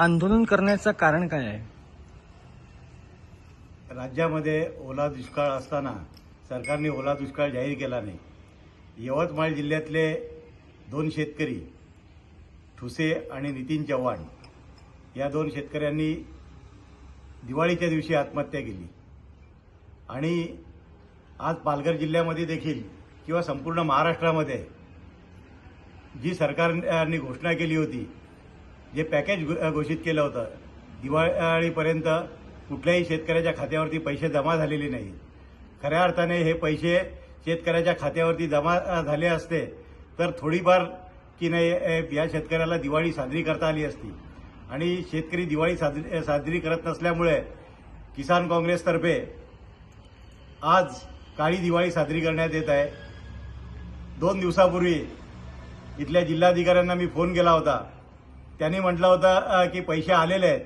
आंदोलन करण्याचं कारण काय आहे? राज्यामध्ये ओला दुष्काळ असताना सरकारने ओला दुष्काळ जाहीर केला नाही. यवतमाळ जिल्ह्यातले दोन शेतकरी ठुसे आणि नितीन चव्हाण या दोन शेतकऱ्यांनी दिवाळीच्या दिवशी आत्महत्या केली. आणि आज पालघर जिल्ह्यामध्ये देखील किंवा संपूर्ण महाराष्ट्रामध्ये जी सरकारने घोषणा केली होती जे पॅकेज घो- घोषित केलं होतं दिवाळीपर्यंत कुठल्याही शेतकऱ्याच्या खात्यावरती पैसे जमा झालेले नाही. खऱ्या अर्थाने हे पैसे शेतकऱ्याच्या खात्यावरती जमा झाले असते तर थोडीफार की नाही या शेतकऱ्याला दिवाळी साजरी करता आली असती. आणि शेतकरी दिवाळी साजरी साजरी करत नसल्यामुळे किसान काँग्रेसतर्फे आज काळी दिवाळी साजरी करण्यात येत आहे. दोन दिवसापूर्वी इथल्या जिल्हाधिकाऱ्यांना मी फोन केला होता. त्यांनी म्हटलं होतं की पैसे आलेले आहेत.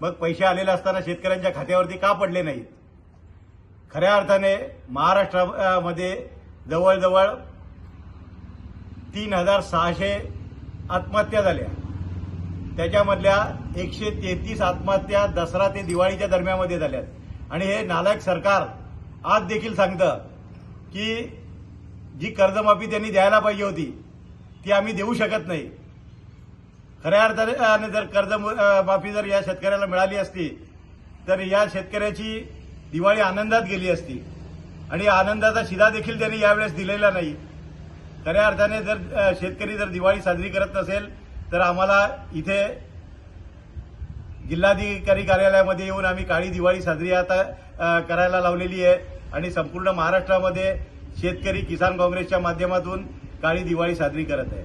मग पैसे आलेले असताना शेतकऱ्यांच्या खात्यावरती का पडले नाहीत? खऱ्या अर्थाने महाराष्ट्रामध्ये जवळजवळ तीन हजार सहाशे आत्महत्या झाल्या. त्याच्यामधल्या एकशे तेहतीस आत्महत्या दसरा ते दिवाळीच्या दरम्यामध्ये झाल्यात. आणि हे नालायक सरकार आज देखील सांगतं की जी कर्जमाफी त्यांनी द्यायला पाहिजे होती ती आम्ही देऊ शकत नाही. खऱ्या अर्थाने जर कर्ज माफी जर या शेतकऱ्याला मिळाली असती तर या शेतकऱ्याची दिवाळी आनंदात गेली असती. आणि आनंदाचा शिधा देखील त्यांनी यावेळेस दिलेला नाही. खऱ्या अर्थाने जर शेतकरी जर दिवाळी साजरी करत नसेल तर आम्हाला इथे जिल्हाधिकारी कार्यालयामध्ये येऊन आम्ही काळी दिवाळी साजरी आता करायला लावलेली आहे. आणि संपूर्ण महाराष्ट्रामध्ये शेतकरी किसान काँग्रेसच्या माध्यमातून काळी दिवाळी साजरी करत आहे.